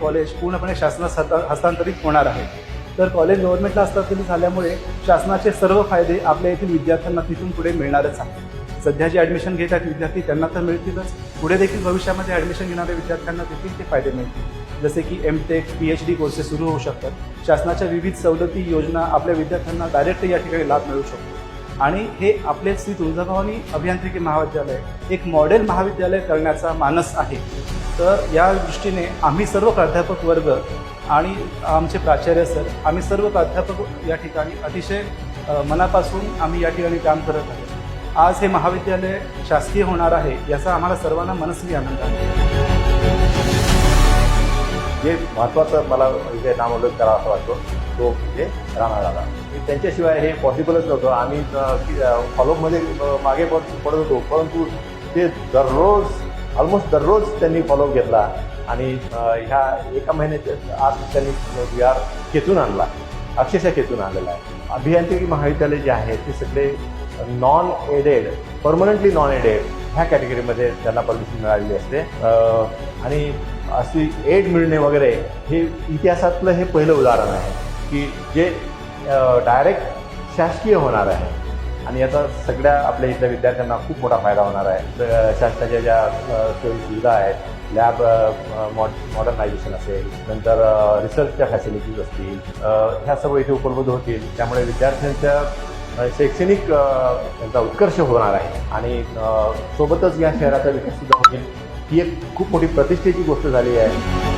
College पूर्णपणे शासनास हस्तांतरित होणार आहे. तर कॉलेज गव्हर्नमेंटला हस्तांतरित झाल्यामुळे शासनाचे सर्व फायदे आपल्या येथील विद्यार्थ्यांना तिथून पुढे मिळणारच आहे सध्या जे ॲडमिशन घेत आहेत विद्यार्थी त्यांना तर मिळतीलच. पुढे देखील भविष्यामध्ये ॲडमिशन घेणाऱ्या विद्यार्थ्यांना देखील ते फायदे मिळतील. जसे की M Tech P H D courses सुरू होऊ शकतात. शासनाच्या विविध सवलती योजना आपल्या विद्यार्थ्यांना डायरेक्ट या ठिकाणी लाभ मिळू शकतो. आणि हे आपले श्री तुळजाभवानी अभियांत्रिकी महाविद्यालय एक मॉडेल महाविद्यालय करण्याचा मानस आहे. तर या दृष्टीने आम्ही सर्व प्राध्यापक वर्ग आणि आमचे प्राचार्य सर आम्ही सर्व प्राध्यापक या ठिकाणी अतिशय मनापासून आम्ही या ठिकाणी काम करत आहोत. आज हे महाविद्यालय शासकीय होणार आहे याचा आम्हाला सर्वांना मनस्वी आनंद आहे. जे महत्त्वाचं मला इथे नामोल्लेख करावा असं वाटतो तो म्हणजे राणादादा त्यांच्याशिवाय हे पॉसिबलच नव्हतं. आम्ही फॉलोअपमध्ये मागे पड पडत होतो. परंतु ते दररोज ऑलमोस्ट दररोज त्यांनी फॉलोअप घेतला आणि ह्या एका महिन्याच्या आज त्यांनी व्ही आर खेचून आणला. अक्षरशः खेचून आणलेला आहे. अभियांत्रिकी महाविद्यालय जे आहे ते सगळे non aided permanently non aided ह्या कॅटेगरीमध्ये त्यांना परमिशन मिळालेली असते. आणि अशी एड मिळणे वगैरे हे इतिहासातलं हे पहिलं उदाहरण आहे की जे डायरेक्ट शासकीय होणार आहे. आणि याचा सगळ्या आपल्या इथल्या विद्यार्थ्यांना खूप मोठा फायदा होणार आहे. शासनाच्या ज्या सोयी सुविधा आहेत लॅब मॉड मॉडर्नायझेशन असेल नंतर रिसर्चच्या फॅसिलिटीज असतील ह्या सर्व इथे उपलब्ध होतील. त्यामुळे विद्यार्थ्यांच्या शैक्षणिक त्यांचा उत्कर्ष होणार आहे. आणि सोबतच या शहराचा विकास सुद्धा होईल. ही एक खूप मोठी प्रतिष्ठेची गोष्ट झाली आहे.